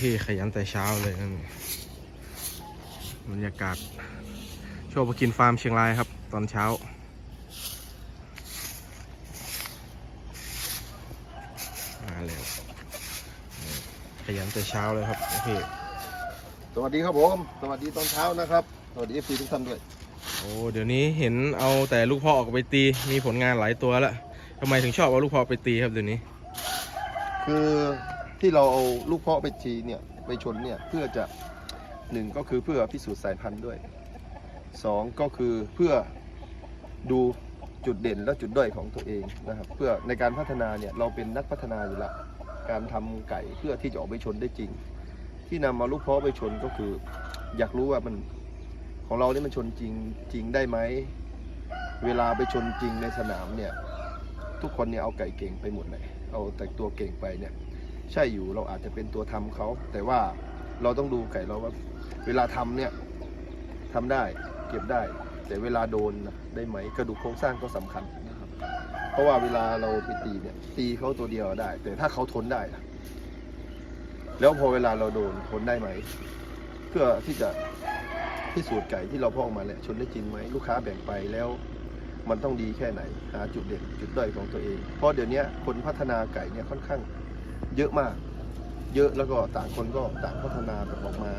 พี่ขยันแต่เช้าเลยนั่นบรรยากาศ โชว์ไปกินฟาร์มเชียงรายครับ ตอนเช้า มาแล้วนี่ขยันแต่เช้าเลยครับพี่สวัสดีครับผม สวัสดีตอนเช้านะครับ สวัสดีเอฟซีทุกท่านด้วย โอ้ เดี๋ยวนี้เห็นเอาแต่ลูกพ่อออกไปตี มีผลงานหลายตัวแล้วทำไมถึงชอบเอาลูกพ่อไปตีครับเดี๋ยวนี้ คือ ที่เราเอาลูกเพาะไปทีเนี่ยไปชนเนี่ยเพื่อจะหนึ่งก็คือเพื่อพิสูจน์สายพันธุ์ด้วยสองก็คือเพื่อดูจุดเด่นและจุดด้อยของตัวเองนะครับ เพื่อในการพัฒนาเนี่ยเราเป็นนักพัฒนาอยู่ละการทำไก่เพื่อที่จะออกไปชนได้จริง ที่นำมาลูกเพาะไปชนก็คือ อยากรู้ว่ามันของเราเนี่ยมันชนจริงจริงได้ไหมเวลาไปชนจริงในสนามเนี่ยทุกคนเนี่ยเอาไก่เก่งไปหมดเลยเอาแต่ตัวเก่งไปเนี่ย ใช่อยู่เราอาจจะเป็นตัวทำเขา แต่ว่าเราต้องดูไก่เราว่า เวลาทำเนี่ยทำได้เก็บได้ แต่เวลาโดนนะได้ไหมกระดูกโครงสร้างก็สำคัญนะครับ เพราะว่าเวลาเราไปตีเนี่ยตีเขาตัวเดียวได้ แต่ถ้าเขาทนได้นะแล้วพอเวลาเราโดนทนได้ไหม เพื่อที่จะพิสูจน์ไก่ที่เราพ่อมาแหละชนได้จริงไหมลูกค้าแบ่งไปแล้วมันต้องดีแค่ไหน หาจุดเด่นจุดด้อยของตัวเอง เพราะเดี๋ยวนี้คนพัฒนาไก่เนี่ยค่อนข้าง เยอะมาก เยอะแล้วก็ต่างคนก็ต่างพัฒนาแบบออกมา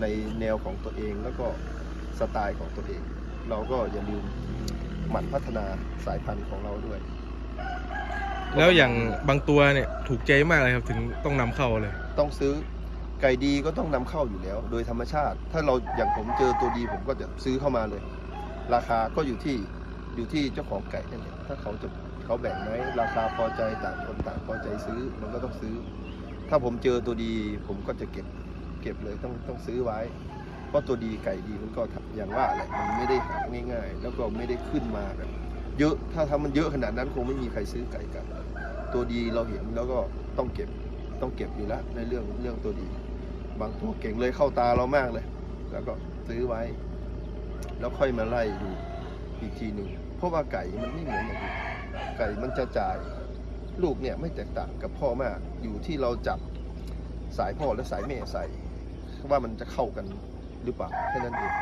ในแนวของตัวเองแล้วก็สไตล์ของตัวเอง เราก็อย่าลืมหมั่นพัฒนาสายพันธุ์ของเราด้วย แล้วอย่างบางตัวเนี่ยถูกใจมากเลยครับถึงต้องนำเข้าเลย ต้องซื้อไก่ดีก็ต้องนำเข้าอยู่แล้ว โดยธรรมชาติ ถ้าเราอย่างผมเจอตัวดีผมก็จะซื้อเข้ามาเลย ราคาก็อยู่ที่อยู่ที่เจ้าของไก่นั่นเองถ้าเขาจะ เขาแบ่งไหมราคาพอใจต่างคนต่างพอใจซื้อมันก็ต้องซื้อ ถ้าผมเจอตัวดี ผมก็จะเก็บเก็บเลยต้องต้องซื้อไว้ เพราะตัวดีไก่ดีมันก็อย่างว่าแหละมันไม่ได้หาง่าย ๆ แล้วก็ไม่ได้ขึ้นมาแบบเยอะถ้าทำมันเยอะขนาดนั้นคงไม่มีใครซื้อไก่กัน ตัวดีเราเห็นแล้วก็ต้องเก็บต้องเก็บอยู่แล้วในเรื่องเรื่องตัวดี บางตัวเก่งเลยเข้าตาเรามากเลย แล้วก็ซื้อไว้ แล้วค่อยมาไล่ดูอีกทีหนึ่งเพราะว่าไก่มันไม่เหมือนอย่างอื่น ไก่มันจะจ่ายลูกเนี่ยไม่แตกต่างกับพ่อมากอยู่ที่เราจับสายพ่อและสายแม่ใส่ ว่ามันจะเข้ากันหรือเปล่าแค่นั้นเอง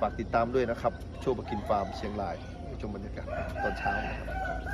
ฝากติดตามด้วยนะครับ โชว์บกินฟาร์มเชียงรายชมบรรยากาศตอนเช้านะครับ